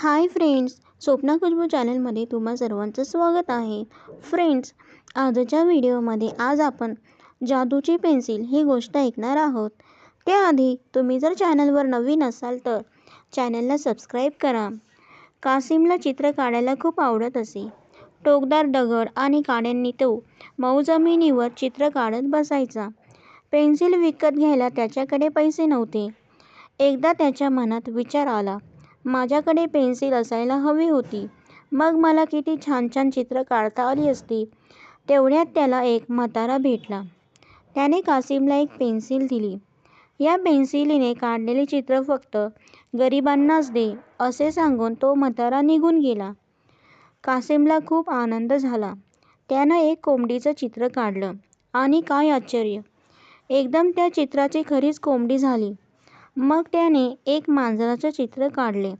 Hi friends Swapna Khushboo चॅनलमध्ये तुम्हा सर्वांचं स्वागत आहे. फ्रेंड्स आजच्या व्हिडिओमध्ये आज आपण जादूची पेन्सिल ही गोष्ट ऐकणार आहोत. त्याआधी तुम्ही जर चॅनलवर नवीन असाल तर चॅनलला सबस्क्राईब करा. कासिमला चित्र काढायला खूप आवडत असे. टोकदार दगड आणि काड्यांनी तो मऊ जमिनीवर चित्र काढत बसायचा. पेन्सिल विकत घ्यायला त्याच्याकडे पैसे नव्हते. एकदा त्याच्या मनात विचार आला माझ्याकडे पेन्सिल असायला हवी होती. मग मला किती छान छान चित्र काढता आली असती. तेवढ्यात त्याला एक म्हातारा भेटला. त्याने कासिमला एक पेन्सिल दिली. या पेन्सिलीने काढलेले चित्र फक्त गरिबांनाच दे असे सांगून तो म्हातारा निघून गेला. कासिमला खूप आनंद झाला. त्यानं एक कोंबडीचं चित्र काढलं. आणि काय आश्चर्य! एकदम त्या चित्राची खरीच कोंबडी झाली. मग त्याने एक मांजराचं चित्र काढले.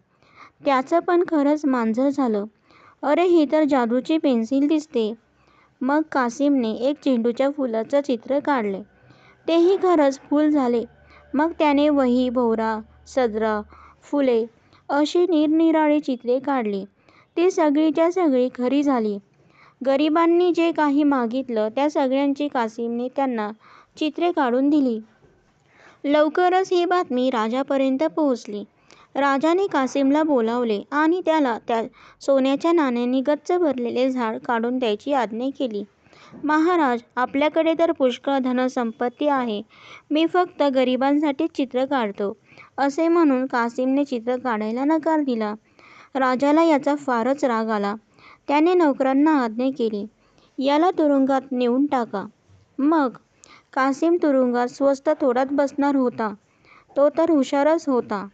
त्याचं पण खरंच मांजर झालं. अरे ही तर जादूची पेन्सिल दिसते. मग कासिमने एक चेंडूच्या फुलाचं चित्र काढले. तेही खरंच फूल झाले. मग त्याने वही भोवरा सदरा फुले अशी निरनिराळी चित्रे काढली. ती सगळीच्या सगळी खरी झाली. गरिबांनी जे काही मागितलं त्या सगळ्यांची कासिमने त्यांना चित्रे काढून दिली. लवकरच ही बातमी राजापर्यंत पोहोचली. राजाने कासिमला बोलावले आणि त्याला त्या सोन्याच्या नाण्यांनी गच्च भरलेले झाड काढून द्यायची आज्ञा केली. महाराज आपल्याकडे तर पुष्कळ धनसंपत्ती आहे. मी फक्त गरिबांसाठीच चित्र काढतो. असे म्हणून कासिमने चित्र काढायला नकार दिला. राजाला याचा फारच राग आला. त्याने नोकरांना आज्ञा केली. याला तुरुंगात नेऊन टाका. मग कासिम तुरुंगात स्वस्त थोडाच बसणार होता. तो तर हुशारच होता.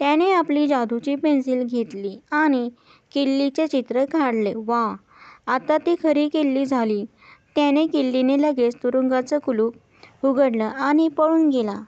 त्याने आपली जादूची पेन्सिल घेतली आणि किल्लीचे चित्र काढले. वा आता ती खरी किल्ली झाली. त्याने किल्लीने लगेच तुरुंगाचं कुलूप उघडलं आणि पळून गेला.